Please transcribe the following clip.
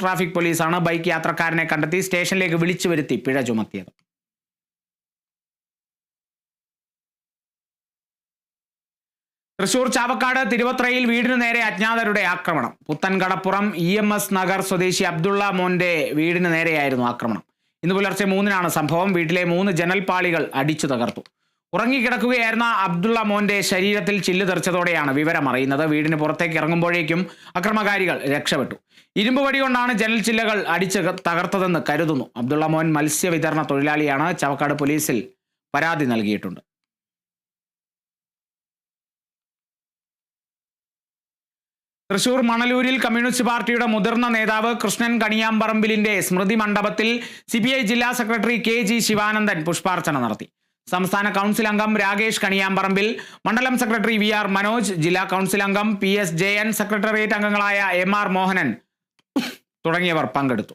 Traffic പോലീസാണ് bike യാത്രക്കാരനെ കണ്ടെത്തി സ്റ്റേഷനിലേക്ക് വിളിച്ചു വരുത്തി പിഴ ചുമത്തിയത്. തൃശൂർ ചാവക്കാട് തിരുവത്രയിൽ വീടിനു നേരെ അജ്ഞാതരുടെ ആക്രമണം. Puthenkadappuram E M S Nagar സ്വദേശി അബ്ദുള്ള മോന്റെ വീടിനു നേരെയായിരുന്നു ആക്രമണം. ഇന്ന് പുലർച്ചെ മൂന്നിനാണ് സംഭവം. വീട്ടിലെ മൂന്ന് ജനൽപാളികൾ അടിച്ചു തകർത്തു. ഉറങ്ങിക്കിടക്കുകയായിരുന്ന അബ്ദുള്ള മോന്റെ ശരീരത്തിൽ ചില്ല് തെറിച്ചതോടെയാണ് വിവരം അറിയുന്നത്. വീടിന് പുറത്തേക്ക് ഇറങ്ങുമ്പോഴേക്കും അക്രമകാരികൾ രക്ഷപ്പെട്ടു. ഇരുമ്പ് വടി കൊണ്ടാണ് ജനൽ ചില്ലകൾ അടിച്ച് തകർത്തതെന്ന് കരുതുന്നു. അബ്ദുള്ള മോൻ മത്സ്യ വിതരണ തൊഴിലാളിയാണ്. ചവക്കാട് പോലീസിൽ പരാതി നൽകിയിട്ടുണ്ട്. തൃശൂർ മണലൂരിൽ കമ്മ്യൂണിസ്റ്റ് പാർട്ടിയുടെ മുതിർന്ന നേതാവ് കൃഷ്ണൻ കണിയാമ്പറമ്പിലിന്റെ സ്മൃതി മണ്ഡപത്തിൽ സി ജില്ലാ സെക്രട്ടറി കെ ജി ശിവാനന്ദൻ പുഷ്പാർച്ചന നടത്തി. സംസ്ഥാന കൗൺസിൽ അംഗം രാകേഷ് കണിയാമ്പറമ്പിൽ. മണ്ഡലം സെക്രട്ടറി വി ആർ മനോജ് ജില്ലാ കൗൺസിൽ അംഗം പി എസ് എൻ സെക്രട്ടേറിയറ്റ് അംഗങ്ങളായ എം ആർ മോഹനൻ തുടങ്ങിയവർ പങ്കെടുത്തു.